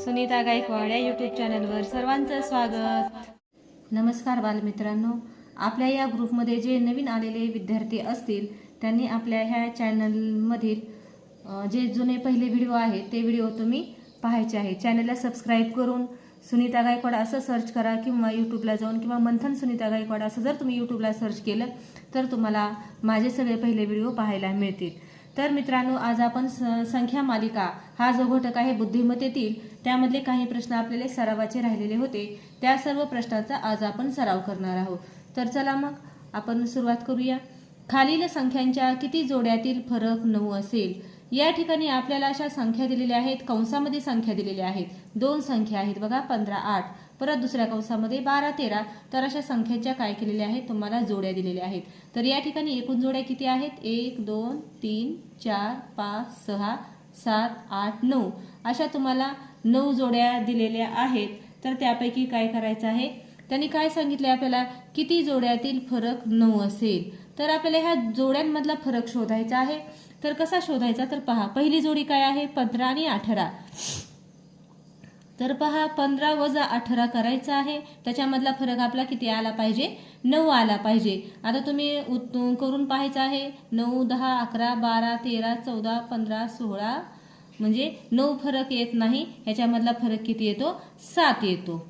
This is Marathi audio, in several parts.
सुनीता गायकवाड या यूट्यूब चॅनलवर सर्वांचं स्वागत. नमस्कार बालमित्रांनो. आपल्या या ग्रुपमध्ये जे नवीन आलेले विद्यार्थी असतील त्यांनी आपल्या ह्या चॅनलमधील जे जुने पहिले व्हिडिओ आहेत ते व्हिडिओ तुम्ही पाहायचे आहे. चॅनलला सबस्क्राईब करून सुनीता गायकवाड असं सर्च करा किंवा यूट्यूबला जाऊन किंवा मंथन सुनीता गायकवाड असं जर तुम्ही यूट्यूबला सर्च केलं तर तुम्हाला माझे सगळे पहिले व्हिडिओ पाहायला मिळतील. तर मित्रांनो आज आपण संख्या मालिका हा जो घटक आहे बुद्धिमत्तेतील त्यामधले काही प्रश्न आपल्याला सरावाचे राहिलेले होते. त्या सर्व प्रश्नांचा आज आपण सराव करणार आहोत. तर चला मग आपण सुरुवात करूया. खालील संख्यांच्या किती जोड्यातील फरक नऊ असेल? या ठिकाणी आपल्याला अशा संख्या दिलेल्या आहेत. कंसामध्ये संख्या दिलेल्या आहेत. दोन संख्या आहेत बघा पंधरा आठ. परत दुसऱ्या कंसामध्ये बारा तेरा. तर अशा संख्येच्या काय केलेल्या आहेत? तुम्हाला जोड्या दिलेल्या आहेत. तर या ठिकाणी एकूण जोड्या किती आहेत? एक दोन तीन चार पाच सहा सात आठ नऊ. अशा तुम्हाला नऊ जोड्या दिलेल्या आहेत. तर त्यापैकी काय करायचं आहे? त्यांनी काय सांगितले आपल्याला? किती जोड्यातील फरक नऊ असेल. तर आपल्याला ह्या जोड्यांमधला फरक शोधायचा आहे. तर कसा शोधायचा? तर पहा पहिली जोडी काय आहे? पंधरा आणि अठरा. तर पहा पंधरा वजा अठरा करायचा आहे. त्याच्यामधला फरक आपला किती आला पाहिजे? नऊ आला पाहिजे. आता तुम्ही उत- करून पाहायचं आहे. नऊ दहा अकरा बारा तेरा चौदा पंधरा सोळा. म्हणजे नऊ फरक येत नाही. ह्याच्यामधला फरक किती येतो? सात येतो.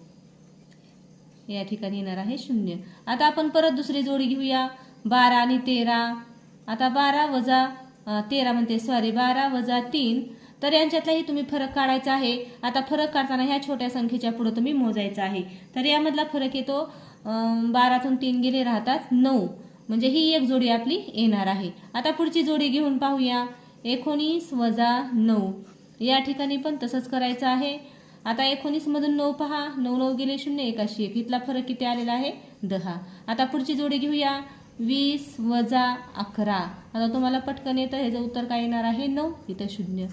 या ठिकाणी येणार आहे शून्य. आता आपण परत दुसरी जोडी घेऊया. बारा आणि तेरा. आता बारा वजा तेरा म्हणते सॉरी बारा वजा तीन. तर यांच्यातलाही तुम्ही फरक काढायचा आहे. आता फरक काढताना ह्या छोट्या संख्येच्या पुढं तुम्ही मोजायचा आहे. तर यामधला फरक येतो बारातून तीन गेले राहतात नऊ. म्हणजे ही एक जोडी आपली येणार आहे. आता पुढची जोडी घेऊन पाहूया. एकोणीस वजा नऊ. या ठिकाणी पण तसंच करायचं आहे. आता एकोणीसमधून नऊ पहा. नऊ नऊ गेले शून्य एकाशी एक. इथला फरक किती आलेला आहे? दहा. आता पुढची जोडी घेऊया. वीस वजा अकरा. आता तुम्हाला पटकन येतं ह्याचं उत्तर काय येणार आहे? नऊ. इथं शून्य.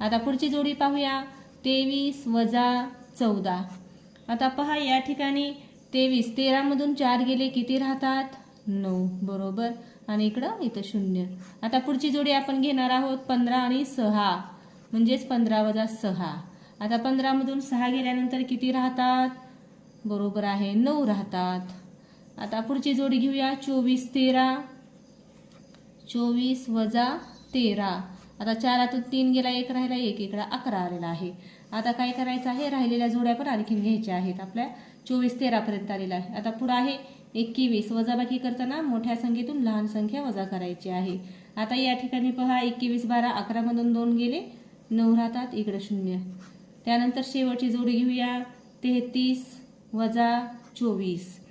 आता पुढची जोडी पाहूया. तेवीस वजा चौदा. आता पहा या ठिकाणी तेवीस. तेरामधून चार गेले किती राहतात? नऊ. बरोबर. आणि इकडं इथं शून्य. आता पुढची जोडी आपण घेणार आहोत पंधरा आणि सहा. म्हणजेच पंधरा वजा सहा. आता पंधरामधून सहा गेल्यानंतर किती राहतात? बरोबर आहे नऊ राहतात. आता पुढची जोडी घेऊया. चोवीस तेरा. चोवीस वजा तेरा. आता चारातून तीन गेला एक राहिला एक एकडा अकरा आलेला आहे. आता काय करायचं आहे? राहिलेल्या जोड्या पण आणखीन घ्यायच्या आहेत. आपल्या चोवीस तेरापर्यंत आलेला आहे. आता पुढं आहे एकवीस. वजाबाकी करताना मोठ्या संख्येतून लहान संख्या वजा करायची आहे. आता या ठिकाणी पहा एकवीस बारा अकरामधून दोन गेले. नऊ राहतात इकडं शून्य. त्यानंतर शेवटची जोडी घेऊया. तेहतीस वजा चोवीस.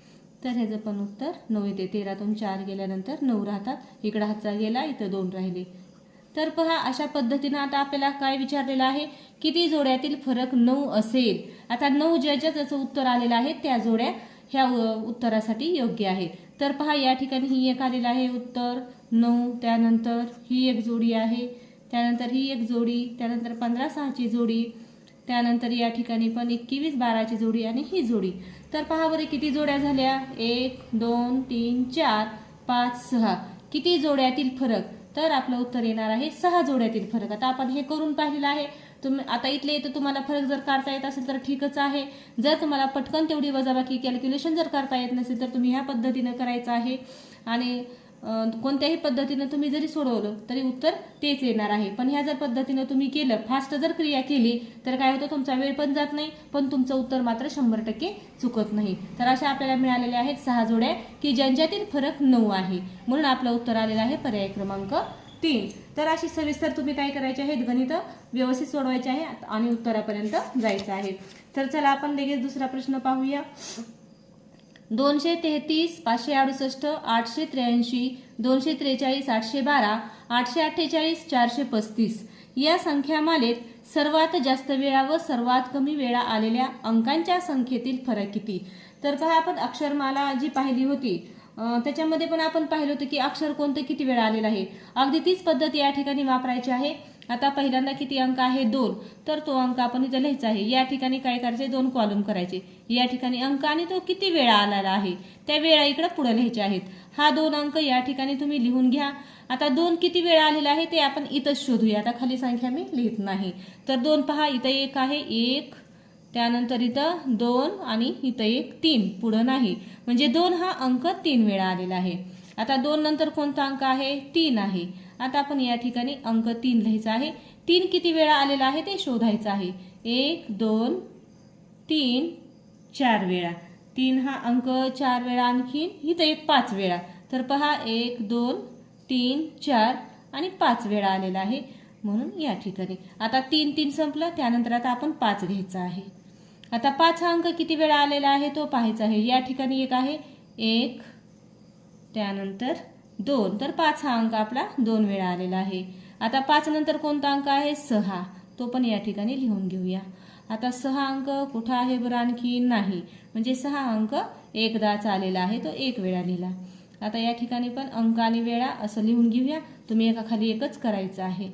तर ह्याचं पण उत्तर नऊ येते. तेरातून चार गेल्यानंतर नऊ राहतात. इकडं हातचा गेला इथं दोन राहिले. तर पहा अशा पद्धतीनं आता आपल्याला काय विचारलेलं आहे? किती जोड्यातील फरक नऊ असेल? आता नऊ ज्याच्या ज्याचं उत्तर आलेलं आहे त्या जोड्या ह्या उत्तरासाठी योग्य आहेत. तर पहा या ठिकाणी ही एक आलेलं आहे उत्तर नऊ त्यानंतर ही एक जोडी आहे त्यानंतर ही एक जोडी त्यानंतर पंधरा सहाची जोडी त्यानंतर या ठिकाणी पण एकवीस बाराची जोडी आणि ही जोडी. तर पहा बरे किती जोड्या झाल्या? एक दोन तीन चार पाच सहा. किती जोड्यातील फरक? तर आपलं उत्तर येणार आहे सहा जोड्यातील फरक. आता आपण हे करून पाहिलेलं आहे. तुम्ही आता इथले इथं तुम्हाला फरक जर काढता येत असेल तर ठीकच आहे. जर तुम्हाला पटकन तेवढी वजाबाकी कॅल्क्युलेशन जर करता येत नसेल तर तुम्ही ह्या पद्धतीनं करायचं आहे. आणि कोणत्याही पद्धतीनं तुम्ही जरी सोडवलं तरी उत्तर तेच येणार आहे. पण ह्या जर पद्धतीनं तुम्ही केलं फास्ट जर क्रिया केली तर काय होतं तुमचा वेळ पण जात नाही पण तुमचं उत्तर मात्र शंभर टक्के चुकत नाही. तर अशा आपल्याला मिळालेल्या आहेत सहा जोड्या की ज्यांच्यातील फरक नऊ आहे. म्हणून आपलं उत्तर आलेलं आहे पर्याय क्रमांक तीन. तर अशी सविस्तर तुम्ही काय करायचे आहेत गणित व्यवस्थित सोडवायचे आहे आणि उत्तरापर्यंत जायचं आहे. तर चला आपण लगेच दुसरा प्रश्न पाहूया. दोनशे तेहतीस पाचशे अडुसष्ट आठशे त्र्याऐंशी दोनशे त्रेचाळीस आठशे बारा आठशे अठ्ठेचाळीस चारशे पस्तीस. या संख्यामालेत सर्वात जास्त वेळा व सर्वात कमी वेळा आलेल्या अंकांच्या संख्येतील फरक किती? तर पहा आपण अक्षरमाला जी पाहिली होती त्याच्यामध्ये पण आपण पाहिलं होतं की अक्षर कोणतं किती वेळा आलेलं आहे. अगदी तीच पद्धत या ठिकाणी वापरायची आहे. आता पहिल्यांदा किती अंक आहे? दोन. तर तो अंक आपण इथं लिहायचा आहे. या ठिकाणी काय करायचे दोन कॉलम करायचे. या ठिकाणी अंक आणि तो किती वेळा आलेला आहे? त्या वेळा इकडे पुढे लिहायचे आहेत. हा दोन अंक या ठिकाणी तुम्ही लिहून घ्या. आता दोन किती वेळा आलेला आहे ते आपण इथंच शोधूया. आता खाली संख्या मी लिहित नाही. तर दोन पहा इथं एक आहे एक. त्यानंतर इथं दोन आणि इथं एक तीन. पुढं नाही. म्हणजे दोन हा अंक तीन वेळा आलेला आहे. आता दोन नंतर कोणता अंक आहे? तीन आहे. आता आपण या ठिकाणी अंक तीन लिहायचा आहे. तीन किती वेळा आलेला आहे ते शोधायचं आहे. एक दोन तीन चार वेळा. तीन हा अंक चार वेळा आणखीन इथं एक पाच वेळा. तर पहा एक दोन तीन चार आणि पाच वेळा आलेला आहे. म्हणून या ठिकाणी. आता तीन तीन संपलं त्यानंतर आता आपण पाच घ्यायचा आहे. आता पाच हा अंक किती वेळा आलेला आहे तो पाहायचा आहे. या ठिकाणी एक आहे. एक त्यानंतर दोन. तर पाच हा अंक आपला दोन वेळा आलेला आहे. आता पाच नंतर कोणता अंक आहे? सहा. तो पण या ठिकाणी लिहून घेऊया. आता सहा अंक कुठं आहे बरं आणखी? नाही. म्हणजे सहा अंक एकदाच आलेला आहे. तो एक वेळा लिहिला. आता या ठिकाणी पण अंक आणि वेळा असं लिहून घेऊया. तुम्ही एका खाली एकच करायचं आहे.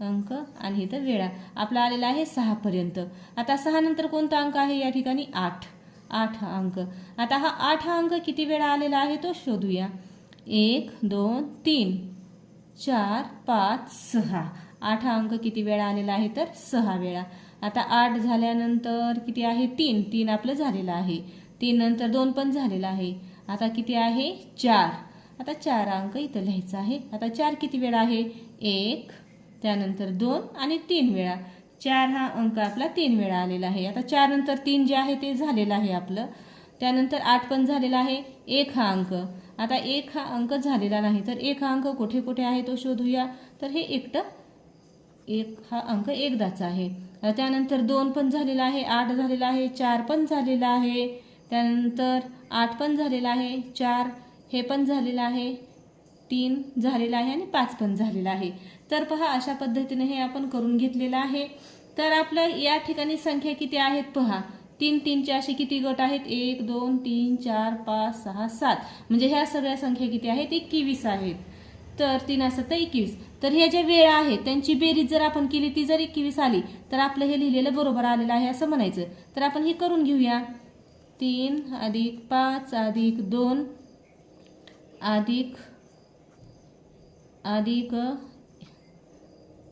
अंक आणि इथं वेळा. आपला आलेला आहे सहापर्यंत आता सहा नंतर कोणता अंक आहे? या ठिकाणी आठ. आठ हा अंक. आता हा आठ हा अंक किती वेळा आलेला आहे? तो शोधूया. एक दोन तीन. चार पाच सहा. आठ हा अंक किती वेळा आलेला आहे तर सहा वेळा. आता आठ झाल्यानंतर किती आहे? तीन. तीन आपलं झालेलं आहे. तीन नंतर दोन पण झालेलं आहे. आता किती आहे? चार. आता चार अंक इथं लिहायचं आहे. आता चार किती वेळा आहे? एक त्यानंतर दोन आणि तीन वेळा. चार हा अंक आपला तीन वेळा आलेला आहे. आता चार नंतर तीन जे आहे ते झालेलं आहे आपलं. त्यानंतर आठ पण झालेला आहे. एक हा अंक. आता एक हा अंक झालेला नाही तर एक हा अंक कुठे कुठे आहे तो शोधूया. तर हे एकटं एक हा अंक एकदाचा आहे. त्यानंतर दोन पण झालेला आहे आठ झालेला आहे चार पण झालेला आहे. त्यानंतर आठ पण झालेला आहे चार हे पण झालेलं आहे तीन झालेला आहे आणि पाच पण झालेला आहे. तर पहा अशा पद्धतीने हे आपण करून घेतलेलं आहे. तर आपलं या ठिकाणी संख्या किती आहेत पहा. तीन तीनचे असे किती गट आहेत? एक दोन तीन चार पाच सहा सात. म्हणजे ह्या सगळ्या संख्या किती आहेत? एकवीस आहेत. तर तीन असं तर एकवीस. तर ह्या ज्या वेळा आहेत त्यांची बेरीज जर आपण केली ती जर एकवीस आली तर आपलं हे लिहिलेलं बरोबर आलेलं आहे असं म्हणायचं. तर आपण हे करून घेऊया. तीन अधिक पाच अधिक दोन अधिक अधिक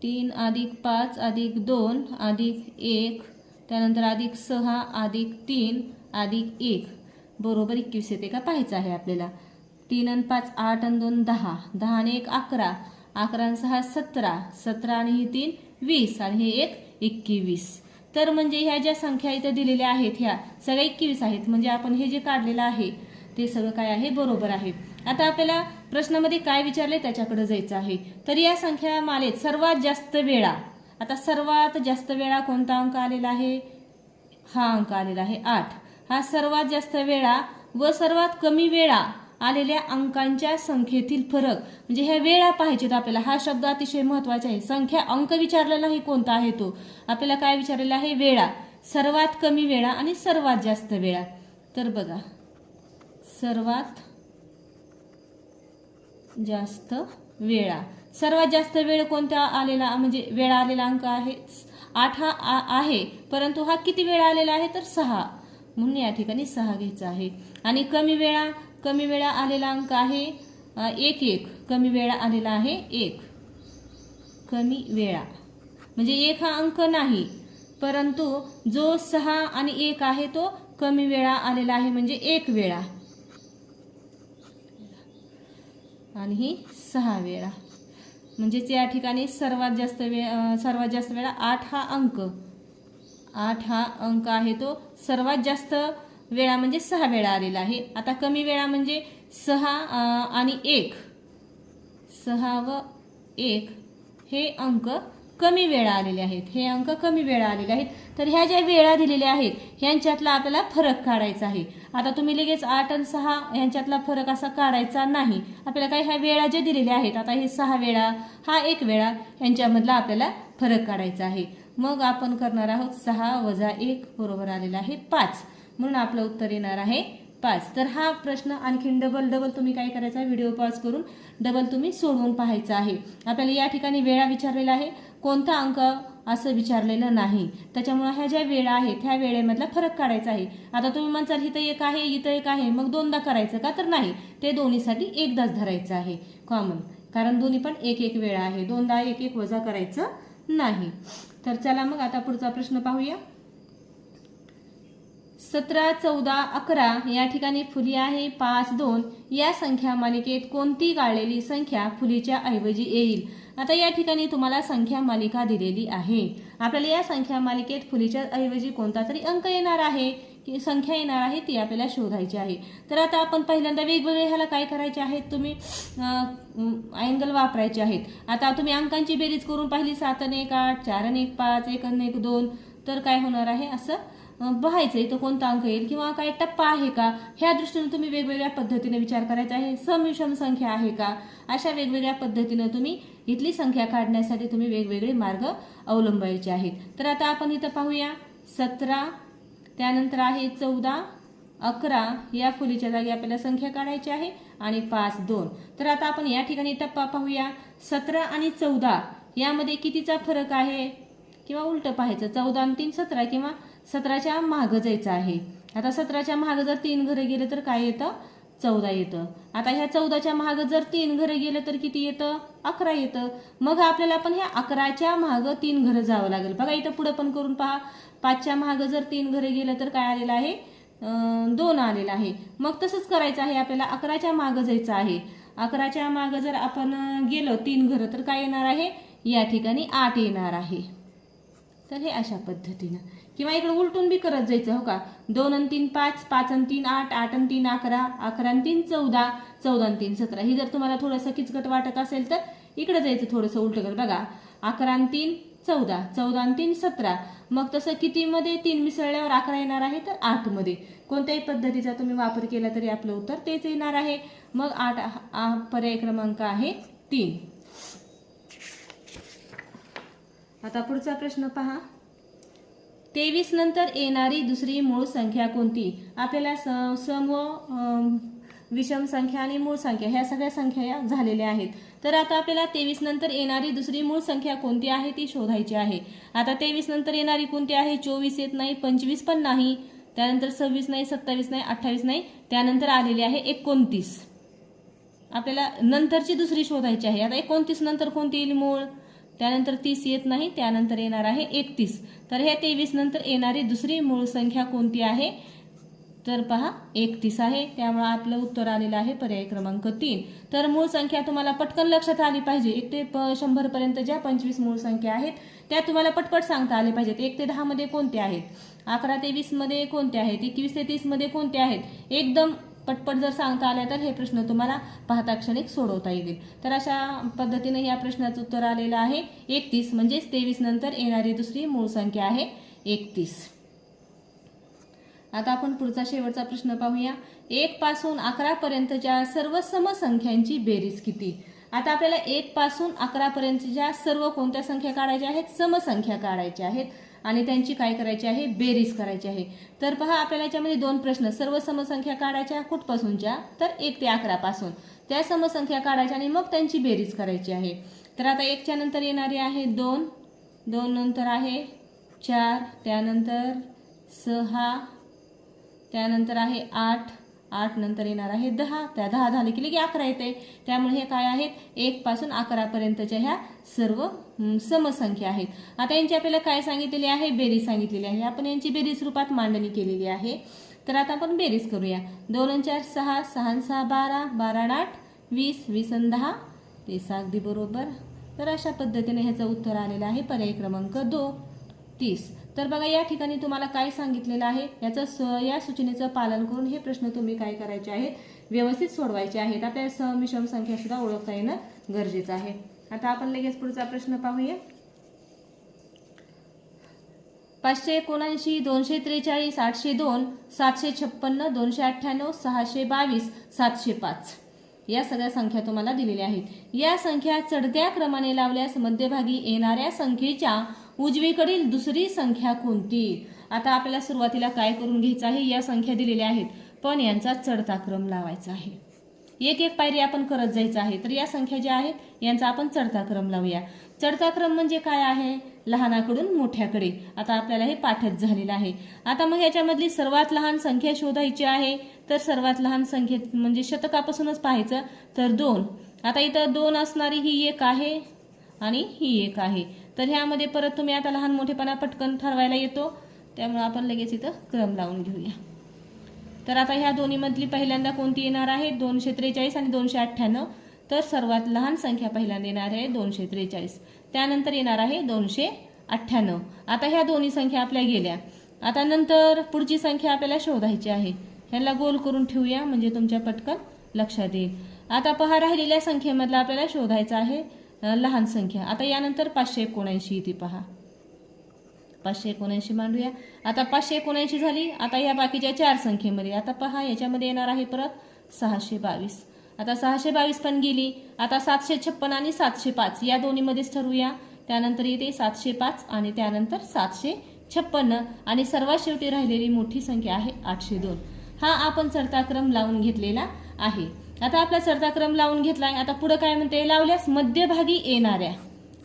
तीन अधिक पाच अधिक दोन अधिक एक त्यानंतर अधिक सहा अधिक तीन अधिक एक. बरोबर एकवीस येते का? पाहायचं आहे आपल्याला. तीन आणि पाच आठ आणि दोन दहा. दहा आणि एक अकरा. अकरा आणि सहा सतरा. सतरा आणि ही तीन वीस. आणि हे एक एकवीस. तर म्हणजे ह्या ज्या संख्या इथं दिलेल्या आहेत ह्या सगळ्या एकवीस आहेत. म्हणजे आपण हे जे काढलेलं आहे ते सगळं काय आहे? बरोबर आहे. आता आपल्याला प्रश्नामध्ये काय विचारले त्याच्याकडे जायचं आहे. तर या संख्या मालेत सर्वात जास्त वेळा आता सर्वात जास्त वेळा कोणता अंक आलेला आहे? हा अंक आलेला आहे आठ. हा सर्वात जास्त वेळा व सर्वात कमी वेळा आलेल्या अंकांच्या संख्येतील फरक. म्हणजे ह्या वेळा पाहिजेत आपल्याला. हा शब्द अतिशय महत्त्वाचा आहे. संख्या अंक विचारलेला नाही कोणता आहे तो. आपल्याला काय विचारलेला आहे? वेळा. सर्वात कमी वेळा आणि सर्वात जास्त वेळा. तर बघा. सर्वात जास्त वेळा. सर्वात जास्त वेळ कोणत्या आलेला म्हणजे वेळा आलेला अंक आहे? आठ हा आ- आहे. परंतु हा किती वेळा आलेला आहे? तर सहा. म्हणून या ठिकाणी सहा घ्यायचा आहे. आणि कमी वेळा कमी वेळा आलेला अंक आहे एक एक. कमी वेळा आलेला आहे एक. कमी वेळा. म्हणजे एक हा अंक नाही. परंतु जो सहा आणि एक आहे तो कमी वेळा आलेला आहे म्हणजे एक वेळा. आणि ही सहा वेळा. म्हणजेच या ठिकाणी सर्वात जास्त वे सर्वात जास्त वेळा आठ हा अंक. आठ हा अंक आहे तो सर्वात जास्त वेळा म्हणजे सहा वेळा आलेला आहे. आता कमी वेळा म्हणजे सहा आणि एक. सहा व एक हे अंक कमी वेळा आलेले आहेत हे अंक कमी वेळा आलेले आहेत. तर ह्या ज्या वेळा दिलेल्या आहेत ह्यांच्यातला आपल्याला फरक काढायचा आहे. आता तुम्ही लगेच आठ आणि सहा ह्यांच्यातला फरक असा काढायचा नाही. आपल्याला काही ह्या वेळा ज्या दिलेल्या आहेत आता हे सहा वेळा हा एक वेळा ह्यांच्यामधला आपल्याला फरक काढायचा आहे. मग आपण करणार आहोत सहा वजा एक बरोबर आलेला आहे पाच. म्हणून आपलं उत्तर येणार आहे पाच. तर हा प्रश्न आणखीन डबल डबल तुम्ही काय करायचा आहे? व्हिडिओ पॉज करून डबल तुम्ही सोडवून पाहायचा आहे. आपल्याला या ठिकाणी वेळा विचारलेला आहे. कोणता अंक असं विचारलेलं नाही. त्याच्यामुळं ह्या ज्या वेळा आहेत ह्या वेळेमधला फरक काढायचा आहे. आता तुम्ही म्हणसाल इथं एक आहे इथं एक आहे. मग दोनदा करायचं का? तर नाही. ते दोन्हीसाठी एकदाच धरायचं आहे. कॉमन कारण दोन्ही पण एक एक वेळा आहे. दोनदा एक एक वजा करायचं नाही. तर चला मग आता पुढचा प्रश्न पाहूया. सतरा चौदा अकरा या ठिकाणी फुली आहे पाच दोन. या संख्या मालिकेत कोणती गाळलेली संख्या फुलीच्या ऐवजी येईल? आता या ठिकाणी तुम्हाला संख्या मालिका दिलेली आहे. आपल्याला या संख्या मालिकेत फुलीच्या ऐवजी कोणता तरी अंक येणार आहे. की संख्या येणार आहे ती आपल्याला शोधायची आहे. तर आता आपण पहिल्यांदा वेगवेगळे ह्याला काय करायचे आहेत? तुम्ही अँगल वापरायचे आहेत. आता तुम्ही अंकांची बेरीज करून पाहिली सात आणि एक आठ चार आणि एक पाच एक आणि एक दोन. तर काय होणार आहे? असं बघायचं इथं कोणता अंक येईल किंवा काय टप्पा आहे का? ह्या दृष्टीने तुम्ही वेगवेगळ्या पद्धतीने विचार करायचा आहे. समिश्रम संख्या आहे का? अशा वेगवेगळ्या पद्धतीनं तुम्ही इथली संख्या काढण्यासाठी तुम्ही वेगवेगळे मार्ग अवलंबायचे आहेत. तर आता आपण इथं पाहूया. सतरा त्यानंतर आहे चौदा अकरा या फुलीच्या जागी आपल्याला संख्या काढायची आहे आणि पाच दोन. तर आता आपण या ठिकाणी टप्पा पाहूया. सतरा आणि चौदा यामध्ये कितीचा फरक आहे? किंवा उलटं पाहायचं चौदा आणि तीन सतरा किंवा सतराच्या मागं जायचं आहे. आता सतराच्या मागं जर तीन घरं गेले तर काय येतं? चौदा येतं. आता ह्या चौदाच्या मागं जर तीन घरं गेलं तर किती येतं? अकरा येतं. मग आपल्याला पण ह्या अकराच्या मागं तीन घरं जावं लागेल. बघा इथं पुढं पण करून पहा. पाचच्या मागं जर तीन घरं गेलं तर काय आलेलं आहे? दोन आलेलं आहे. मग तसंच करायचं आहे. आपल्याला अकराच्या मागं जायचं आहे. अकराच्या मागं जर आपण गेलो तीन घरं तर काय येणार आहे? या ठिकाणी आठ येणार आहे. तर हे अशा पद्धतीनं. किंवा इकडे उलटून बी करत जायचं हो का? दोन आणि तीन पाच पाच आणि तीन आठ आठ आणि तीन अकरा अकरा आणि तीन चौदा चौदा आणि तीन सतरा. ही जर तुम्हाला थोडंसं किचकट वाटत असेल तर इकडे जायचं थोडंसं उलटं कर. बघा अकरा आणि तीन चौदा चौदा आणि तीन सतरा. मग तसं कितीमध्ये तीन मिसळल्यावर अकरा येणार आहे तर आठमध्ये कोणत्याही पद्धतीचा तुम्ही वापर केला तरी आपलं उत्तर तेच येणार आहे. मग आठ पर्याय क्रमांक आहे तीन. आता पुढचा प्रश्न पहा. तेवीस नंतर येणारी दुसरी मूळ संख्या कोणती? आपल्याला स सम विषम संख्या आणि मूळ संख्या ह्या सगळ्या संख्या या झालेल्या आहेत. तर आता आपल्याला तेवीस नंतर येणारी दुसरी मूळ संख्या कोणती आहे ती शोधायची आहे. आता तेवीस नंतर येणारी कोणती आहे? चोवीस येत नाही पंचवीस पण नाही. त्यानंतर सव्वीस नाही सत्तावीस नाही अठ्ठावीस नाही. त्यानंतर आलेली आहे एकोणतीस. आपल्याला नंतरची दुसरी शोधायची आहे. आता एकोणतीस नंतर कोणती येईल मूळ? त्यानंतर तीस येत नाही त्यानंतर येणार आहे एकतीस. तर ह्या तेवीस नंतर येणारी दुसरी मूळ संख्या कोणती आहे? तर पहा एकतीस आहे. त्यामुळे आपलं उत्तर आलेलं आहे पर्याय क्रमांक तीन. तर मूळ संख्या तुम्हाला पटकन लक्षात आली पाहिजे. एक ते प शंभरपर्यंत ज्या पंचवीस मूळ संख्या आहेत त्या तुम्हाला पटपट सांगता आले पाहिजेत. एक ते दहामध्ये कोणते आहेत? अकरा ते वीसमध्ये कोणते आहेत? एकवीस ते तीसमध्ये कोणते आहेत? एकदम पटपट जर सांगता आले तर हे प्रश्न तुम्हाला पाहता क्षणिक सोडवता येतील. तर अशा पद्धतीने या प्रश्नाचं उत्तर आलेलं आहे. एकतीस म्हणजेच तेवीस नंतर येणारी दुसरी मूळ संख्या आहे एकतीस. आता आपण पुढचा शेवटचा प्रश्न पाहूया. एक पासून अकरा पर्यंतच्या सर्व समसंख्यांची बेरीज किती? आता आपल्याला एक पासून अकरा पर्यंतच्या सर्व कोणत्या संख्या काढायच्या आहेत? समसंख्या काढायच्या आहेत. आणि त्यांची काय करायची आहे? बेरीज करायची आहे. तर पहा आपल्याला याच्यामध्ये दोन प्रश्न. सर्व समसंख्या काढायच्या कुठपासूनच्या? तर एक ते अकरापासून त्या समसंख्या काढायच्या आणि मग त्यांची बेरीज करायची आहे. तर आता एकच्या नंतर येणारी आहे दोन. दोन नंतर आहे चार. त्यानंतर सहा. त्यानंतर आहे आठ. आठ नंतर येणार आहे दहा. त्या दहा झाले की लगे अकरा येते. त्यामुळे हे काय आहेत? एकपासून अकरापर्यंतच्या ह्या सर्व समसंख्या आहेत आता यांची आपल्याला काय सांगितलेली आहे? बेरीज सांगितलेली आहे. आपण यांची बेरीज रूपात मांडणी केलेली आहे. तर आता आपण बेरीज करूया. दोन चार सहा. सहा सहा बारा. बारा आठ. वीस. वीस दहा. ते अगदी बरोबर. तर अशा पद्धतीने ह्याचं उत्तर आलेलं आहे. पर्याय क्रमांक दो तीस. तर बघा या ठिकाणी तुम्हाला काय सांगितलेलं आहे? याचं स या सूचनेचं पालन करून हे प्रश्न तुम्ही काय करायचे आहेत? व्यवस्थित सोडवायचे आहेत. आता समिश्रम संख्या सुद्धा ओळखता येणं गरजेचं आहे. आता आपण लगेच पुढचा प्रश्न पाहूया. पाचशे एकोणऐंशी दोनशे त्रेचाळीस आठशे दोन सातशे छप्पन्न दोनशे अठ्ठ्याण्णव सहाशे बावीस सातशे पाच. या सगळ्या संख्या तुम्हाला दिलेल्या आहेत. या संख्या चढत्या क्रमाने लावल्यास मध्यभागी येणाऱ्या संख्येच्या उजवीकडील दुसरी संख्या कोणती? आता आपल्याला सुरुवातीला काय करून घ्यायचं आहे या संख्या दिलेल्या आहेत. पण यांचा चढता क्रम लावायचा आहे. एक एक पायरी आपण करत जायचं आहे. तर या संख्या ज्या आहेत यांचा आपण चढता क्रम लावूया. चढता क्रम म्हणजे काय आहे? लहानाकडून मोठ्याकडे. आता आपल्याला हे पाठच झालेलं आहे. आता मग याच्यामधली सर्वात लहान संख्या शोधायची आहे. तर सर्वात लहान संख्येत म्हणजे शतकापासूनच पाहायचं तर दोन. आता इथं दोन असणारी ही एक आहे आणि ही एक आहे. तर ह्यामध्ये परत तुम्ही आता लहान मोठेपणा पटकन ठरवायला येतो. त्यामुळे आपण लगेच इथं क्रम लावून घेऊया. तर आता ह्या दोन्हीमधली पहिल्यांदा कोणती येणार आहे? दोनशे त्रेचाळीस आणि दोनशे अठ्ठ्याण्णव. तर सर्वात लहान संख्या पहिल्यांदा येणार आहे दोनशे त्रेचाळीस. त्यानंतर येणार आहे दोनशे अठ्ठ्याण्णव. आता ह्या दोन्ही संख्या आपल्या गेल्या. आता नंतर पुढची संख्या आपल्याला शोधायची आहे. ह्याला गोल करून ठेवूया म्हणजे तुमच्या पटकन लक्षात येईल. आता पहा राहिलेल्या संख्येमधला आपल्याला शोधायचं आहे लहान संख्या. आता यानंतर पाचशे एकोणऐंशी ती पहा. पाचशे एकोणऐंशी मांडूया. आता पाचशे एकोणऐंशी झाली. आता या बाकीच्या चार संख्येमध्ये आता पहा याच्यामध्ये येणार आहे परत सहाशे बावीस. आता सहाशे बावीस पण गेली. आता सातशे छप्पन आणि सातशे पाच या दोन्हीमध्येच ठरवूया. त्यानंतर येते सातशे पाच आणि त्यानंतर सातशे छप्पन्न आणि सर्वात शेवटी राहिलेली मोठी संख्या आहे आठशे दोन. हा आपण चढताक्रम लावून घेतलेला आहे. आता आपला चढताक्रम लावून घेतला आहे आता पुढं काय म्हणते? लावल्यास मध्यभागी येणाऱ्या.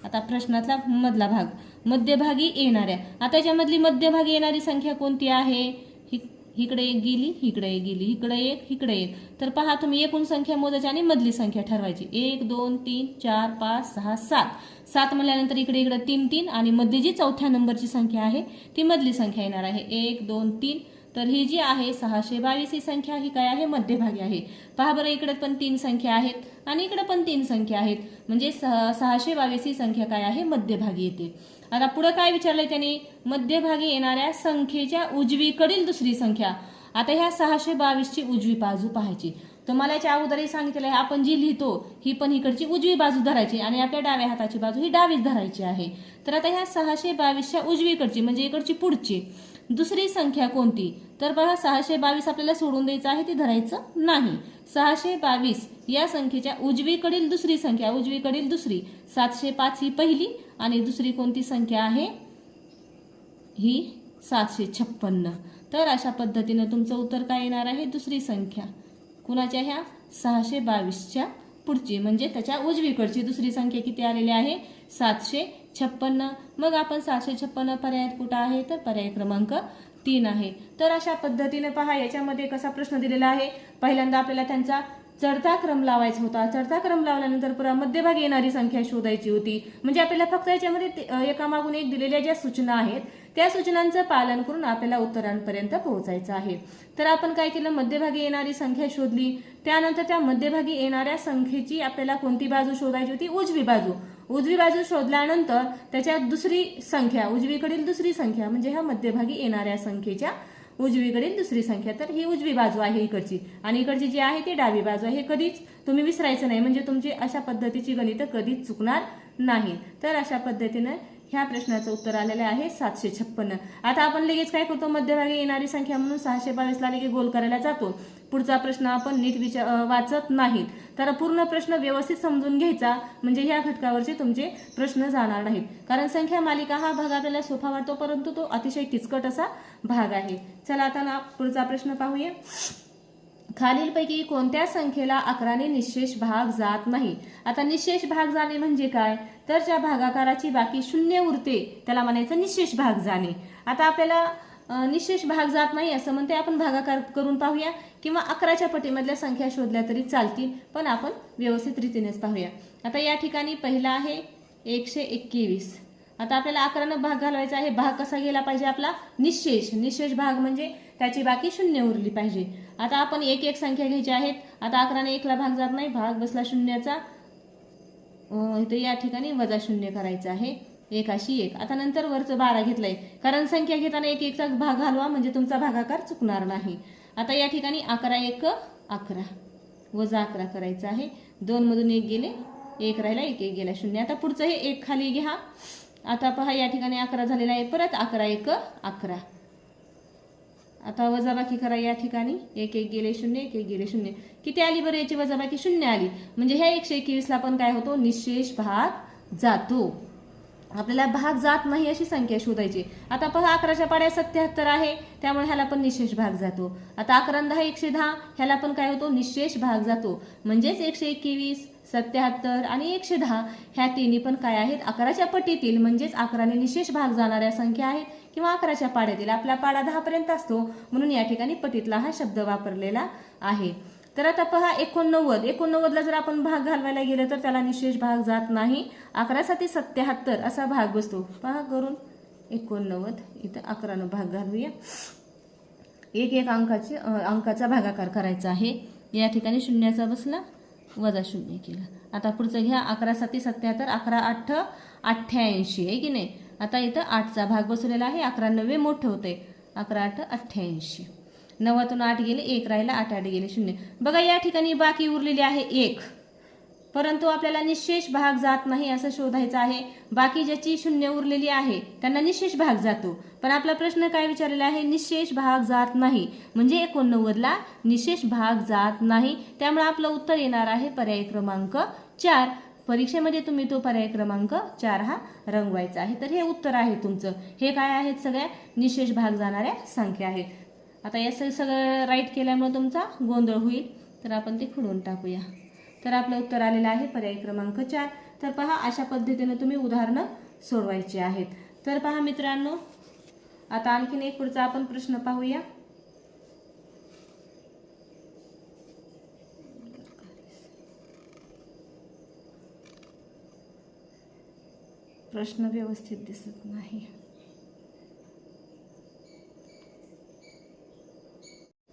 आता प्रश्नातला मधला भाग. मध्यभागी येणाऱ्या. आता याच्यामधली मध्यभागी येणारी संख्या कोणती आहे? हि- इकडे एक गेली इकडे एक गेली इकडे एक इकडे एक. तर पहा तुम्ही एकूण संख्या मोजायची आणि मधली संख्या ठरवायची. एक दोन तीन चार पाच सहा सात. सात म्हणल्यानंतर इकडे इकडे तीन तीन आणि मध्ये जी चौथ्या नंबरची संख्या आहे ती मधली संख्या येणार आहे. एक दोन तीन तर ही जी आहे सहाशे बावीस ही संख्या ही काय आहे? मध्यभागी आहे. पहा बरं इकडे पण तीन संख्या आहेत आणि इकडे पण तीन संख्या आहेत. म्हणजे सहा सहाशे बावीस ही संख्या काय आहे? मध्यभागी येते. आता पुढं काय विचारलंय त्यांनी? मध्यभागी येणाऱ्या संख्येच्या उजवीकडील दुसरी संख्या. आता ह्या सहाशे बावीसची उजवी बाजू पाहायची. तुम्हाला याच्या अगोदरही सांगितलं आहे आपण जी लिहितो ही पण इकडची उजवी बाजू धरायची आणि आपल्या डाव्या हाताची बाजू ही डावीच धरायची आहे. तर आता ह्या सहाशे बावीसच्या उजवीकडची म्हणजे इकडची पुढची दुसरी संख्या कोणती? तर बघा सहाशे बावीस आपल्याला सोडून द्यायचं आहे ती धरायचं नाही. सहाशे बावीस या संख्येच्या उजवीकडील दुसरी संख्या उजवीकडील दुसरी. सातशे पाच ही पहिली आणि दुसरी कोणती संख्या आहे? ही सातशे छप्पन्न. तर अशा पद्धतीनं तुमचं उत्तर काय येणार आहे? दुसरी संख्या. कुणाच्या ह्या? सहाशे बावीसच्या पुढची म्हणजे त्याच्या उजवीकडची दुसरी संख्या किती आलेली आहे? सातशे छप्पन्न. मग आपण सातशे छप्पन्न पर्याय कुठं आहे? तर पर्याय क्रमांक तीन आहे. तर अशा पद्धतीने पहा याच्यामध्ये कसा प्रश्न दिलेला आहे. पहिल्यांदा आपल्याला त्यांचा चढता क्रम लावायचा होता. चढता क्रम लावल्यानंतर पुरा मध्यभागी येणारी संख्या शोधायची होती. म्हणजे आपल्याला फक्त याच्यामध्ये ते- एकामागून एक दिलेल्या ज्या सूचना आहेत त्या सूचनांचं पालन करून आपल्याला उत्तरांपर्यंत पोहोचायचं आहे. तर आपण काय केलं? मध्यभागी येणारी संख्या शोधली. त्यानंतर त्या मध्यभागी येणाऱ्या संख्येची आपल्याला कोणती बाजू शोधायची होती? उजवी बाजू. उजवी बाजू शोधल्यानंतर त्याच्या दुसरी संख्या उजवीकडील दुसरी संख्या म्हणजे ह्या मध्यभागी येणाऱ्या संख्येच्या उजवीकडील दुसरी संख्या. तर ही उजवी बाजू आहे इकडची. आणि इकडची जी आहे ती डावी बाजू आहे. हे कधीच तुम्ही विसरायचं नाही. म्हणजे तुमची अशा पद्धतीची गणितं कधीच चुकणार नाही तर अशा पद्धतीने ह्या प्रश्नाचं उत्तर आलेलं आहे सातशे छप्पन्न आता आपण लगेच काय करतो? मध्यभागी येणारी संख्या म्हणून सहाशे बावीसला लगेच गोल करायला जातो. पुढचा प्रश्न आपण नीट विचार वाचत नाहीत. तर पूर्ण प्रश्न व्यवस्थित समजून घ्यायचा म्हणजे ह्या घटकावरचे तुमचे प्रश्न जाणार नाहीत. कारण संख्या मालिका हा भाग आपल्याला सोपा वाटतो परंतु तो अतिशय किचकट असा भाग आहे. चला आता ना पुढचा प्रश्न पाहूया. खालीलपैकी कोणत्या संख्येला अकराने निशेष भाग जात नाही? आता निशेष भाग जाणे म्हणजे काय? तर ज्या भागाकाराची बाकी शून्य उरते त्याला म्हणायचं निशेष भाग जाणे. आता आपल्याला निशेष भाग जात नाही असं म्हणते आपण भागाकार करून पाहूया. किंवा अकराच्या पटीमधल्या संख्या शोधल्या तरी चालतील पण आपण व्यवस्थित रीतीनेच पाहूया. आता या ठिकाणी पहिला आहे एकशे एक्केवीस आता आपल्याला अकरानं भाग घालवायचा आहे. भाग कसा गेला पाहिजे आपला? निशेष. निशेष भाग म्हणजे त्याची बाकी शून्य उरली पाहिजे. आता आपण एक एक संख्या घ्यायची आहेत. आता अकराने एकला भाग जात नाही. भाग बसला शून्याचा. तर या ठिकाणी वजा शून्य करायचं आहे. एकाशी एक. आता नंतर वरचं बारा घेतलंय. कारण संख्या घेताना एक एकचा भाग घालवा म्हणजे तुमचा भागाकार चुकणार नाही. आता या ठिकाणी अकरा एक अकरा. वजा अकरा करायचं आहे. दोनमधून एक गेले. एक राहिला एक एक गेला. शून्य. आता पुढचं हे एक खाली घ्या. आता पहा या ठिकाणी अकरा झालेला आहे. परत अकरा एक अकरा. आता वजाबाकी करा या ठिकाणी. एक एक गेले शून्य एक एक गेले शून्य. किती आली बरं याची वजाबाकी? शून्य आली. म्हणजे ह्या एकशे एकवीसला पण काय होतो? निशेष भाग जातो. आपल्याला भाग जात नाही अशी संख्या शोधायची. आता पहा अकराच्या पाड्या सत्याहत्तर आहे. त्यामुळे ह्याला पण निशेष भाग जातो. आता अकरा दहा एकशे दहा ह्याला पण काय होतो? निशेष भाग जातो. म्हणजेच एकशे एकवीस. सत्याहत्तर आणि एकशे दहा ह्या तिन्ही पण काय आहेत? अकराच्या पटीतील म्हणजेच अकराने निशेष भाग जाणाऱ्या संख्या आहेत किंवा अकराच्या पाड्यातील. आपला पाडा दहापर्यंत असतो म्हणून या ठिकाणी पटीतला हा शब्द वापरलेला आहे. तर आता पहा एकोणनव्वद. एकोणनव्वदला जर आपण भाग घालवायला गेलं तर त्याला निशेष भाग जात नाही. अकरासाठी सत्याहत्तर असा भाग बसतो. पहा करून. एकोणनव्वद. इथं अकरानं भाग घालूया. एक एक अंकाची अंकाचा भागाकार करायचा आहे. या ठिकाणी शून्याचा बसला. वजा शून्य केला. आता पुढचं घ्या अकरा साती सत्याहत्तर अकरा आठ अठ्ठ्याऐंशी आहे की नाही? आता इथं आठचा भाग बसवलेला आहे अकरा नव्वे मोठं होते अकरा आठ अठ्ठ्याऐंशी. नव्वातून आठ गेले एक राहिला आठ आठ गेले शून्य. बघा या ठिकाणी बाकी उरलेली आहे एक. परंतु आपल्याला निशेष भाग जात नाही असं शोधायचं आहे. बाकी ज्याची शून्य उरलेली आहे त्यांना निशेष भाग जातो. पण आपला प्रश्न काय विचारलेला आहे? निशेष भाग जात नाही. म्हणजे एकोणनव्वदला निशेष भाग जात नाही. त्यामुळे आपलं उत्तर येणार आहे पर्याय क्रमांक चार. परीक्षेमध्ये तुम्ही तो पर्याय क्रमांक चार हा रंगवायचा आहे. तर हे उत्तर आहे तुमचं. हे काय आहेत सगळ्या? निशेष भाग जाणाऱ्या संख्या आहेत. आता या सगळं राईट केल्यामुळे तुमचा गोंधळ होईल. तर आपण ते खुडून टाकूया. तर आपलं उत्तर आलेलं आहे पर्याय क्रमांक चार. तर पहा अशा पद्धतीने तुम्ही उदाहरणं सोडवायची आहेत. तर पहा मित्रांनो आता आणखीन एक पुढचा आपण प्रश्न पाहूया. प्रश्न व्यवस्थित दिसत नाही.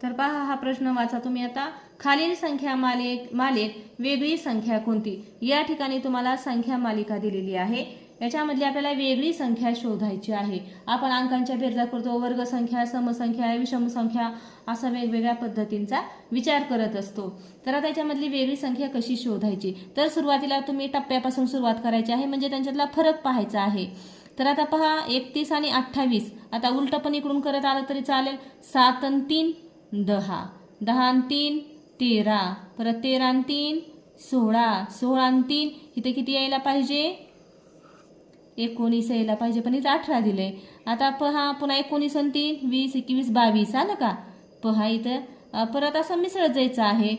तर पहा हा प्रश्न वाचा तुम्ही आता. खालील संख्या माले मालेत वेगळी संख्या कोणती? या ठिकाणी तुम्हाला संख्या मालिका दिलेली आहे. याच्यामधली आपल्याला वेगळी संख्या शोधायची आहे. आपण अंकांच्या बेरजा करतो वर्गसंख्या समसंख्या विषमसंख्या असा वेगवेगळ्या पद्धतींचा विचार करत असतो. तर आता याच्यामधली वेगळी संख्या कशी शोधायची? तर सुरुवातीला तुम्ही टप्प्यापासून सुरुवात करायची आहे म्हणजे त्यांच्यातला फरक पाहायचा आहे. तर आता पहा एकतीस आणि अठ्ठावीस. आता उलटं पण इकडून करत आलं तरी चालेल. सात आणि तीन दहा. दहा तीन तेरा. परत तेरा तीन सोळा. सोळा तीन इथे किती यायला पाहिजे? एकोणीस यायला पाहिजे पण इथं अठरा दिलंय. आता पहा पुन्हा एकोणीस आणि तीन वीस एकवीस बावीस आलं का? पहा इथं. परत असं मिसळत जायचं आहे.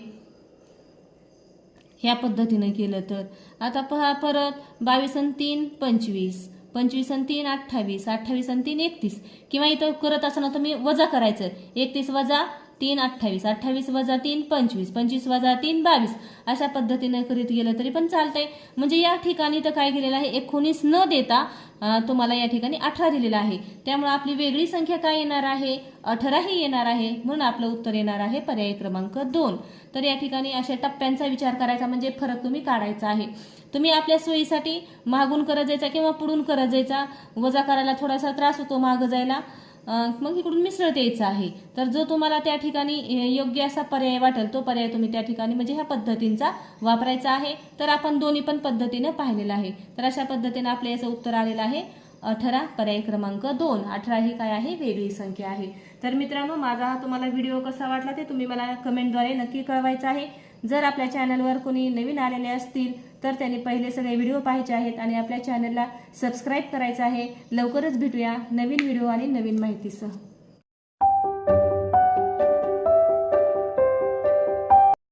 ह्या पद्धतीनं केलं तर. आता पहा परत बावीस आणि तीन पंचवीस. पंचवीस आणि तीन अठ्ठावीस. अठ्ठावीस आणि तीन एकतीस. किंवा इथं करत असताना तुम्ही वजा करायचं. एकतीस वजा तीन अठ्ठावीस अठ्ठावीस वजा तीन पंचवीस पंचवीस वजा तीन बावीस. अशा पद्धतीनं करीत गेलं तरी पण चालतंय. म्हणजे या ठिकाणी तर काय केलेलं आहे? एकोणीस न देता तुम्हाला या ठिकाणी अठरा दिलेला आहे. त्यामुळे आपली वेगळी संख्या काय येणार आहे? अठराही येणार आहे. म्हणून आपलं उत्तर येणार आहे पर्याय क्रमांक दोन. तर या ठिकाणी अशा टप्प्यांचा विचार करायचा म्हणजे फरक तुम्ही काढायचा आहे. तुम्ही आपल्या सोयीसाठी मागून करत जायचा किंवा पुढून करत जायचा? वजा करायला थोडासा त्रास होतो मागं जायला. मग इकडून मिसळत यायचं आहे. तर जो तुम्हाला त्या ठिकाणी योग्य असा पर्याय वाटेल तो पर्याय तुम्ही त्या ठिकाणी म्हणजे ह्या पद्धतींचा वापरायचा आहे. तर आपण दोन्ही पण पद्धतीनं पाहिलेलं आहे. तर अशा पद्धतीनं आपलं याचं उत्तर आलेलं आहे. अठरा पर्याय क्रमांक दोन. अठरा ही काय आहे? वेगळी संख्या आहे. तर मित्रांनो माझा हा तुम्हाला व्हिडिओ कसा वाटला ते तुम्ही मला कमेंटद्वारे नक्की कळवायचं आहे. जर आपल्या चॅनलवर कोणी नवीन आलेले असतील तर त्यांनी पहिले सगळे व्हिडिओ पाहायचे आहेत आणि आपल्या चॅनलला सबस्क्राईब करायचं आहे. लवकरच भेटूया नवीन व्हिडिओ आणि नवीन माहितीसह.